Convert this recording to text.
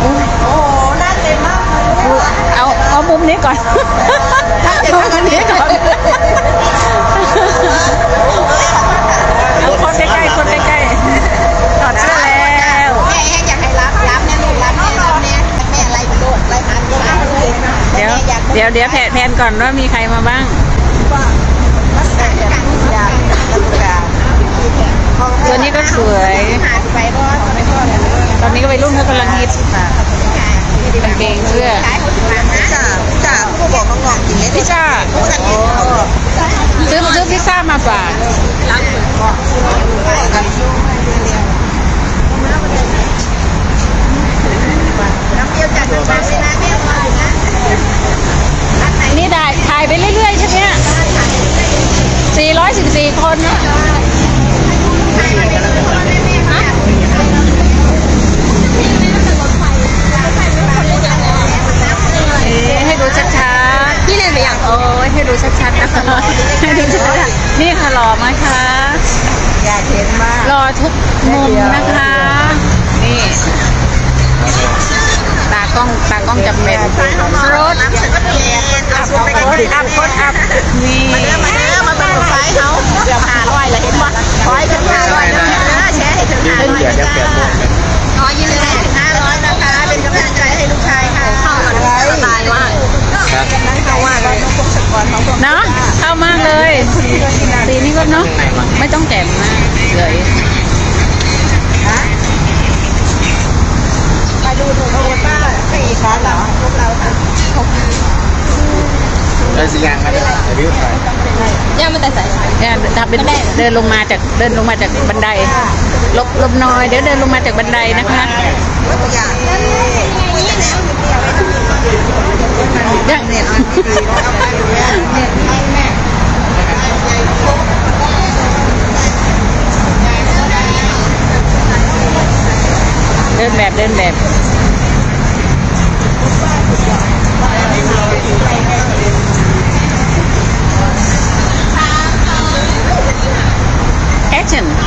โอ้โหนั่งเต็มมากเลยเอาเอามุมนี้ก่อนเอามุมนี้ก่อนเอาคนใกล้ๆคนใกล้ๆถอดเสื้อแล้วแม่แห้งอยากให้รับรับเนี่ยลูกรับเนี่ยรับเนี่ยแม่อะไรโดดอะไรพันก็รับเลยเดี๋ยวเดี๋ยวเดี๋ยวแผนแผนก่อนว่ามีใครมาบ้างรักษาอย่างอย่างต่าง ตัวนี้ก็สวย หาไปบ่ไม่พอเลย ตอนนี้ก็ วัยรุ่นเขากำลังฮิตกางเกงเสื้อขายหกสิบบาทนะจ้าจ้าผู้บอกน้องๆกินเลยพิซซ่าผู้กันกินซื้อซื้อพิซซ่ามาฝากร้านอื่นก็ไปกันน้ำเปรี้ยวจัดน้ำตาลไม่น่าแน่มานะร้านไหนนี่ได้ถ่ายไปเรื่อยๆใช่ไหม414 คนนะ ดๆนะคะให้ดูชัดๆนี่ค่ะหล่อไหมคะ อยากเห็นมากหล่อทุกมุมนะคะ นี่ ตากล้องตากล้องจำเป็นรถน้ำเสร็จก็เปลี่ยนอัพรถอัพรถอัพนี่มาเด้อมาเด้อมาเป็นลูกไฟเขาเกือบห้า ไม่ต้องแจ่มมากเลยฮะมาดูดูโอป้าสี่ขาหลังพวกเราค่ะได้สิยังมาได้รีบไปย่ามันแต่ใส่เนี่ยถ้าเป็นเดินลงมาจากเดินลงมาจากบันไดลบลบหน่อยเดี๋ยวเดินลงมาจากบันไดนะคะอย่าง ดินแบบเดินแบบแอคชั่น